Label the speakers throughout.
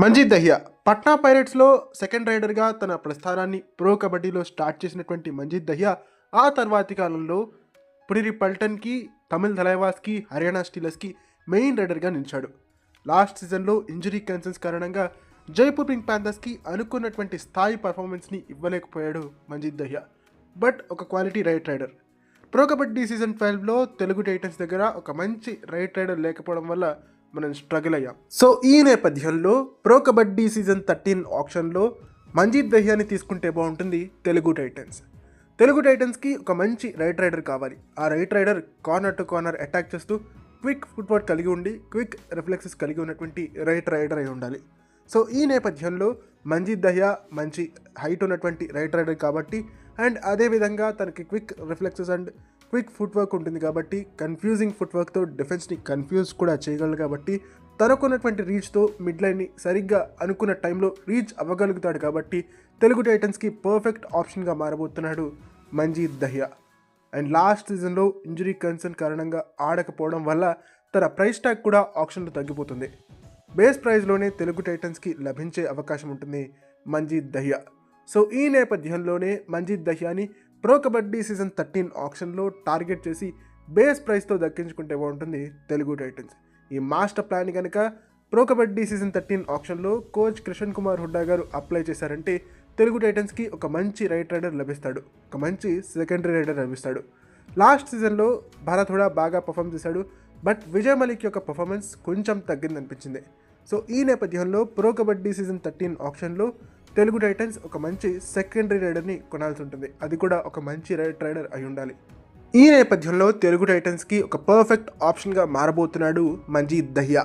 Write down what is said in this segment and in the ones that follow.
Speaker 1: మంజీత్ దహియా పట్నా పైరెట్స్లో సెకండ్ రైడర్గా తన ప్రస్థానాన్ని ప్రో కబడ్డీలో స్టార్ట్ చేసినటువంటి మంజీత్ దహియా ఆ తర్వాతి కాలంలో పునిరి పల్టన్కి తమిళ్ ధలైవాస్కి హర్యానా స్టీలర్స్కి మెయిన్ రైడర్గా నిలిచాడు. లాస్ట్ సీజన్లో ఇంజరీ కన్సర్న్స్ కారణంగా జైపూర్ పింక్ ప్యాంథర్స్కి అనుకున్నటువంటి స్థాయి పర్ఫార్మెన్స్ని ఇవ్వలేకపోయాడు మంజీత్ దహియా. బట్ ఒక quality right raider. Pro Kabaddi season ట్వెల్వ్లో Telugu Titans దగ్గర ఒక మంచి రైట్ రైడర్ లేకపోవడం వల్ల మనం స్ట్రగుల్ అయ్యాం. సో ఈ నేపథ్యంలో ప్రో కబడ్డీ సీజన్ థర్టీన్ ఆప్షన్లో మంజీత్ దహియాని తీసుకుంటే బాగుంటుంది తెలుగు టైటన్స్ తెలుగు టైటన్స్కి ఒక మంచి రైట్ రైడర్ కావాలి. ఆ right raider corner to corner attack చేస్తూ క్విక్ ఫుట్వర్క్ కలిగి ఉండి క్విక్ రిఫ్లెక్సెస్ కలిగి ఉన్నటువంటి రైట్ రైడర్ అయి ఉండాలి. సో ఈ నేపథ్యంలో మంజీత్ దహియా మంచి హైట్ ఉన్నటువంటి రైట్ రైడర్ కాబట్టి అండ్ అదేవిధంగా తనకి quick reflexes and quick footwork ఉంటుంది కాబట్టి కన్ఫ్యూజింగ్ ఫుట్ వర్క్తో డిఫెన్స్ని కన్ఫ్యూజ్ కూడా చేయగలరు కాబట్టి తనకున్నటువంటి రీచ్తో మిడ్ లైన్ని సరిగ్గా అనుకున్న టైంలో రీచ్ అవ్వగలుగుతాడు కాబట్టి తెలుగు టైటన్స్కి పర్ఫెక్ట్ ఆప్షన్గా మారబోతున్నాడు మంజీత్ దహియా. అండ్ లాస్ట్ సీజన్లో ఇంజరీ కన్సర్న్ కారణంగా ఆడకపోవడం వల్ల తన ప్రైస్ ట్యాగ్ కూడా ఆప్షన్లో తగ్గిపోతుంది. బేస్ ప్రైజ్లోనే తెలుగు టైటన్స్కి లభించే అవకాశం ఉంటుంది మంజీత్ దహియా. సో ఈ నేపథ్యంలోనే మంజీత్ దహియాని ప్రో కబడ్డీ సీజన్ థర్టీన్ ఆప్షన్లో టార్గెట్ చేసి బేస్ ప్రైస్తో దక్కించుకుంటే బాగుంటుంది తెలుగు టైటన్స్. ఈ మాస్టర్ ప్లాన్ కనుక ప్రో కబడ్డీ సీజన్ థర్టీన్ ఆప్షన్లో కోచ్ కిషన్ కుమార్ హుడ్డా గారు అప్లై చేశారంటే తెలుగు టైటన్స్కి ఒక మంచి రైట్ రైడర్ లభిస్తాడు. ఒక మంచి సెకండరీ రైడర్ లభిస్తాడు. లాస్ట్ సీజన్లో భారత్ హుడా బాగా పర్ఫామ్ చేశాడు. బట్ విజయ్ మలిక్ యొక్క పర్ఫార్మెన్స్ కొంచెం తగ్గిందనిపించింది. సో ఈ నేపథ్యంలో ప్రో కబడ్డీ సీజన్ థర్టీన్ ఆప్షన్లో తెలుగు టైటన్స్ ఒక మంచి సెకండరీ రైడర్ని కొనాల్సి ఉంటుంది. అది కూడా ఒక మంచి రైట్ రైడర్ అయి ఉండాలి. ఈ నేపథ్యంలో తెలుగు టైటన్స్కి ఒక పర్ఫెక్ట్ ఆప్షన్గా మారబోతున్నాడు మంజీద్ దహియా.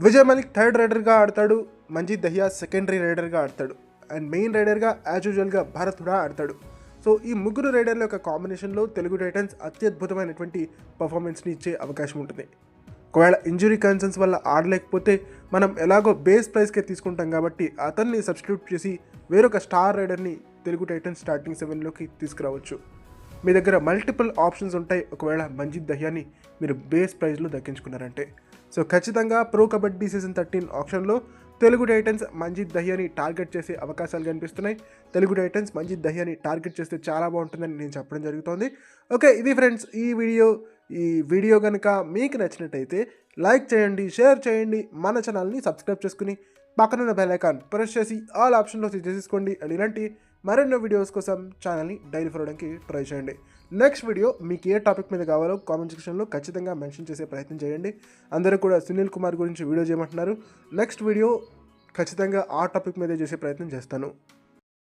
Speaker 1: విజయ్ మలిక్ థర్డ్ రైడర్గా ఆడతాడు మంజీద్ దహియా సెకండరీ రైడర్గా ఆడతాడు అండ్ మెయిన్ రైడర్గా యాజ్ యూజువల్గా భారత్ హుడా ఆడతాడు. సో ఈ ముగ్గురు రైడర్ల యొక్క కాంబినేషన్లో తెలుగు టైటన్స్ అత్యద్భుతమైనటువంటి పర్ఫార్మెన్స్ని ఇచ్చే అవకాశం ఉంటుంది. ఒకవేళ ఇంజురీ కన్సర్న్స్ వల్ల ఆడలేకపోతే మనం ఎలాగో బేస్ ప్రైస్కే తీసుకుంటాం కాబట్టి అతన్ని సబ్స్టిట్యూట్ చేసి వేరొక స్టార్ రైడర్ని తెలుగు టైటన్ స్టార్టింగ్ సెవెన్లోకి తీసుకురావచ్చు. మీ దగ్గర మల్టిపుల్ ఆప్షన్స్ ఉంటాయి. ఒకవేళ మంజిత్ దహ్యాని మీరు బేస్ ప్రైజ్లో దక్కించుకున్నారంటే. సో ఖచ్చితంగా ప్రో కబడ్డీ సీజన్ థర్టీన్ ఆప్షన్లో తెలుగు టైటన్స్ మంజిత్ దహ్యాని టార్గెట్ చేసే అవకాశాలు కనిపిస్తున్నాయి. తెలుగు టైటన్స్ మంజిత్ దహ్యాని టార్గెట్ చేస్తే చాలా బాగుంటుందని నేను చెప్పడం జరుగుతోంది. ఓకే ఇది ఫ్రెండ్స్ ఈ వీడియో ఈ వీడియో కనుక మీకు నచ్చినట్టయితే లైక్ చేయండి షేర్ చేయండి మన ఛానల్ని సబ్స్క్రైబ్ చేసుకుని పక్కనున్న బెల్ ఐకాన్ ప్రెస్ చేసి ఆల్ ఆప్షన్లో చేసేసుకోండి అండ్ ఇలాంటి మరెన్నో వీడియోస్ కోసం ఛానల్ని డైలీ ఫాలోవడానికి ట్రై చేయండి. నెక్స్ట్ వీడియో మీకు ఏ టాపిక్ మీద కావాలో కామెంట్ సెక్షన్లో ఖచ్చితంగా మెన్షన్ చేసే ప్రయత్నం చేయండి. అందరూ కూడా సునీల్ కుమార్ గురించి వీడియో చేయమంటున్నారు. నెక్స్ట్ వీడియో ఖచ్చితంగా ఆ టాపిక్ మీదే చేసే ప్రయత్నం చేస్తాను.